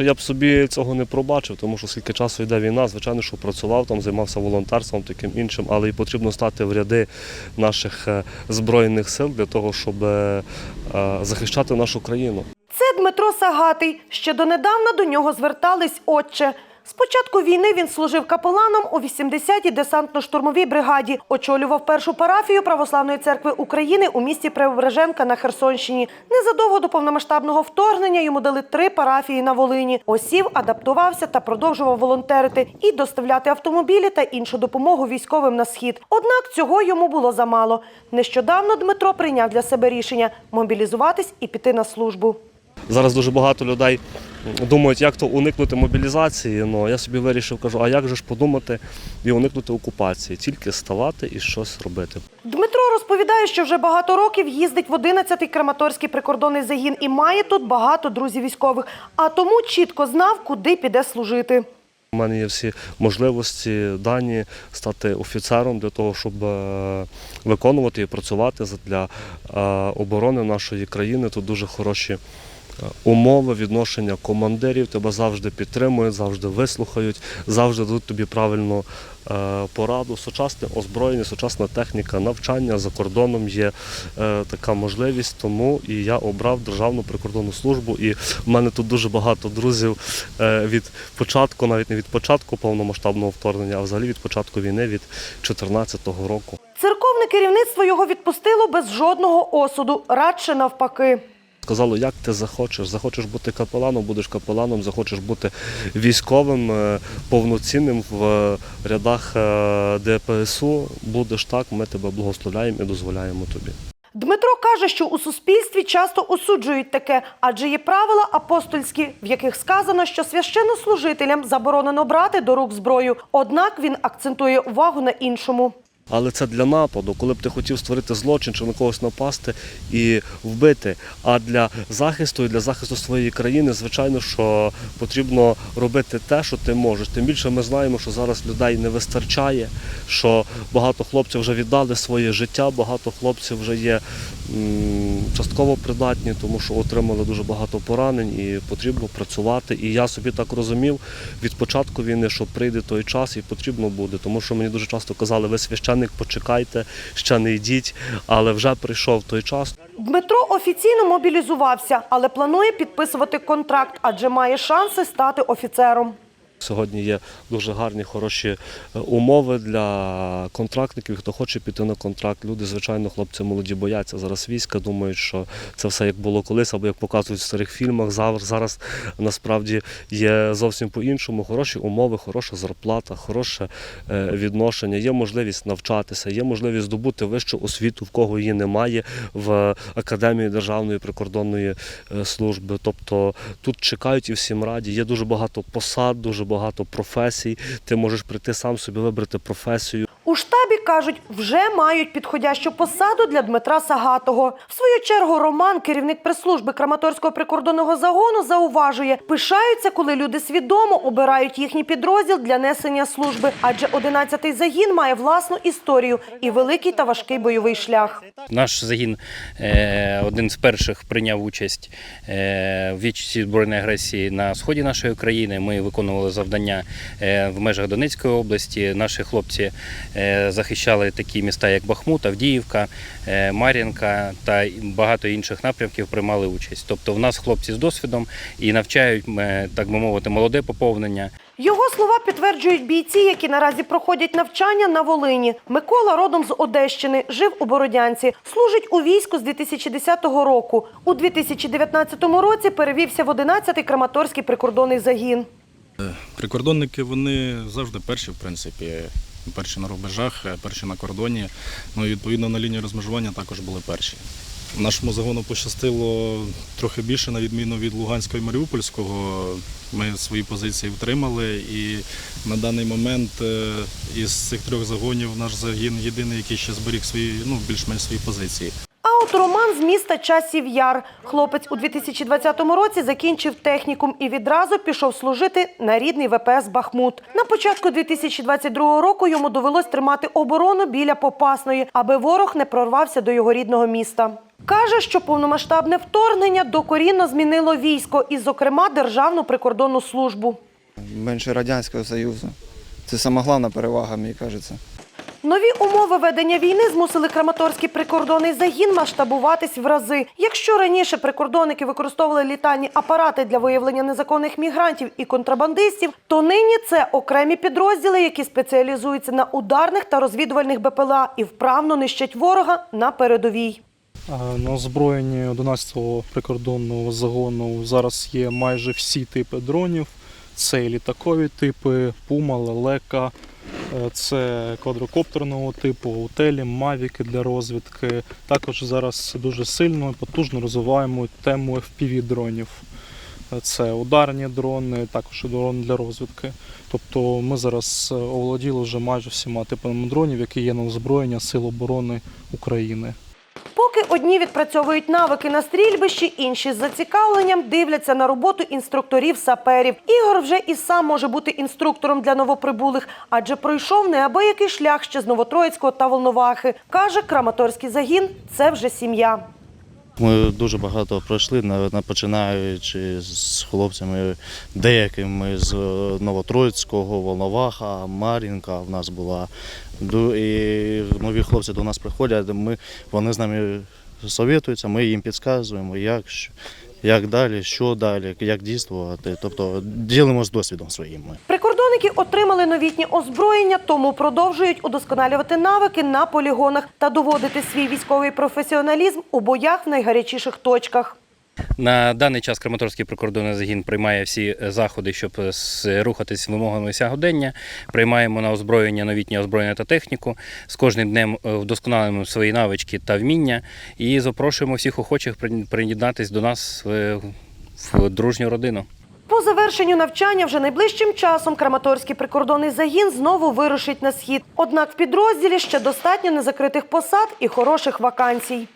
Я б собі цього не пробачив, тому що скільки часу йде війна, звичайно, що працював там, займався волонтерством таким іншим, але і потрібно стати в ряди наших е, збройних сил для того, щоб е, е, захищати нашу країну. Це Дмитро Сагатий. Ще донедавна до нього звертались отче. З початку війни він служив капеланом у 80-й десантно-штурмовій бригаді, очолював першу парафію Православної церкви України у місті Преображенка на Херсонщині. Незадовго до повномасштабного вторгнення йому дали три парафії на Волині. Осів, адаптувався та продовжував волонтерити і доставляти автомобілі та іншу допомогу військовим на схід. Однак цього йому було замало. Нещодавно Дмитро прийняв для себе рішення мобілізуватись і піти на службу. Зараз дуже багато людей думають, як то уникнути мобілізації. Ну я собі вирішив, кажу, а як же ж подумати і уникнути окупації? Тільки ставати і щось робити. Дмитро розповідає, що вже багато років їздить в 11-й Краматорський прикордонний загін і має тут багато друзів військових, а тому чітко знав, куди піде служити. У мене є всі можливості дані стати офіцером для того, щоб е, виконувати і працювати для е, оборони нашої країни. Тут дуже хороші умови, відношення командирів. Тебе завжди підтримують, завжди вислухають, завжди дадуть тобі правильну е, пораду. Сучасне озброєння, сучасна техніка навчання за кордоном є е, така можливість. Тому і я обрав Державну прикордонну службу. І в мене тут дуже багато друзів е, від початку, навіть не від початку повномасштабного вторгнення, а взагалі від початку війни від 2014 року. Церковне керівництво його відпустило без жодного осуду, радше навпаки. Сказало, як ти захочеш. Захочеш бути капеланом, будеш капеланом, захочеш бути військовим, е, повноцінним в е, рядах е, ДПСУ. Будеш так, ми тебе благословляємо і дозволяємо тобі. Дмитро каже, що у суспільстві часто осуджують таке, адже є правила апостольські, в яких сказано, що священнослужителям заборонено брати до рук зброю. Однак він акцентує увагу на іншому. Але це для нападу, коли б ти хотів створити злочин чи на когось напасти і вбити. А для захисту і для захисту своєї країни, звичайно, що потрібно робити те, що ти можеш. Тим більше ми знаємо, що зараз людей не вистачає, що багато хлопців вже віддали своє життя, багато хлопців вже є частково придатні, тому що отримали дуже багато поранень і потрібно працювати. І я собі так розумів від початку війни, що прийде той час і потрібно буде, тому що мені дуже часто казали, ви священник, почекайте, ще не йдіть, але вже прийшов той час. Дмитро офіційно мобілізувався, але планує підписувати контракт, адже має шанси стати офіцером. Сьогодні є дуже гарні, хороші е, умови для контрактників, хто хоче піти на контракт. Люди, звичайно, хлопці молоді бояться зараз війська, думають, що це все як було колись, або як показують в старих фільмах. Зараз, насправді є зовсім по-іншому. Хороші умови, хороша зарплата, хороше е, відношення. Є можливість навчатися, є можливість здобути вищу освіту, в кого її немає в Академії Державної прикордонної е, служби. Тобто тут чекають і всім раді. Є дуже багато посад, дуже багато професій. Ти можеш прийти сам собі вибрати професію. У штабі кажуть, вже мають підходящу посаду для Дмитра Сагатого. В свою чергу Роман, керівник прес-служби Краматорського прикордонного загону, зауважує, пишаються, коли люди свідомо обирають їхній підрозділ для несення служби, адже 11-й загін має власну історію і великий та важкий бойовий шлях. Наш загін е, один з перших прийняв участь е, в відчасті збройної агресії на сході нашої країни. Ми виконували завдання е, в межах Донецької області. Наші хлопці захищали такі міста, як Бахмут, Авдіївка, е, Мар'їнка та багато інших напрямків приймали участь. Тобто, в нас хлопці з досвідом і навчають, е, так би мовити, молоде поповнення. Його слова підтверджують бійці, які наразі проходять навчання на Волині. Микола родом з Одещини, жив у Бородянці, служить у війську з 2010 року. У 2019 році перевівся в 11-й Краматорський прикордонний загін. Прикордонники вони завжди перші, в принципі, перші на рубежах, е, перші на кордоні. Ну і відповідно на лінії розмежування також були перші. Нашому загону пощастило трохи більше, на відміну від Луганського і Маріупольського. Ми свої позиції втримали, і на даний момент е, із цих трьох загонів наш загін єдиний, який ще зберіг свої, ну, більш-менш свої позиції. От Роман з міста Часів Яр. Хлопець у 2020 році закінчив технікум і відразу пішов служити на рідний ВПС Бахмут. На початку 2022 року йому довелось тримати оборону біля Попасної, аби ворог не прорвався до його рідного міста. Каже, що повномасштабне вторгнення докорінно змінило військо і, зокрема, Державну прикордонну службу. менше Радянського Союзу. Це сама головна перевага, мені кажеться. Нові умови ведення війни змусили Краматорський прикордонний загін масштабуватись в рази. Якщо раніше прикордонники використовували літальні апарати для виявлення незаконних мігрантів і контрабандистів, то нині це окремі підрозділи, які спеціалізуються на ударних та розвідувальних БПЛА і вправно нищать ворога на передовій. На озброєнні 11-го прикордонного загону зараз є майже всі типи дронів. Це і літакові типи, Пума, Лелека, це квадрокоптерного типу, утелі, мавіки для розвідки. Також зараз дуже сильно і потужно розвиваємо тему FPV-дронів. Е, Це ударні дрони, також дрони для розвідки. Тобто ми зараз е, оволоділи вже майже всіма типами дронів, які є на озброєння Сил оборони України. Поки одні відпрацьовують навики на стрільбищі, інші з зацікавленням дивляться на роботу інструкторів-саперів. Ігор вже і сам може бути інструктором для новоприбулих, адже пройшов неабиякий шлях ще з Новотроїцького та Волновахи. Каже, Краматорський загін це вже сім'я. Ми дуже багато пройшли, починаючи з хлопцями, деякими з е, Новотроїцького, Волноваха, Мар'їнка в нас була. І нові хлопці до нас приходять, ми, вони з нами совєтуються, ми їм підказуємо, як, як далі, що далі, як дійствувати. Тобто ділимося досвідом своїм. Прикордонники отримали новітнє озброєння, тому продовжують удосконалювати навики на полігонах та доводити свій військовий професіоналізм у боях в найгарячіших точках. На даний час Краматорський прикордонний загін приймає всі е, заходи, щоб е, рухатись вимогами сьогодення. Приймаємо на озброєння новітнє озброєння та техніку. З кожним днем е, вдосконалюємо свої навички та вміння і запрошуємо всіх охочих при- приєднатись до нас е, в дружню родину. По завершенню навчання вже найближчим часом Краматорський прикордонний загін знову вирушить на схід. Однак в підрозділі ще достатньо незакритих посад і хороших вакансій.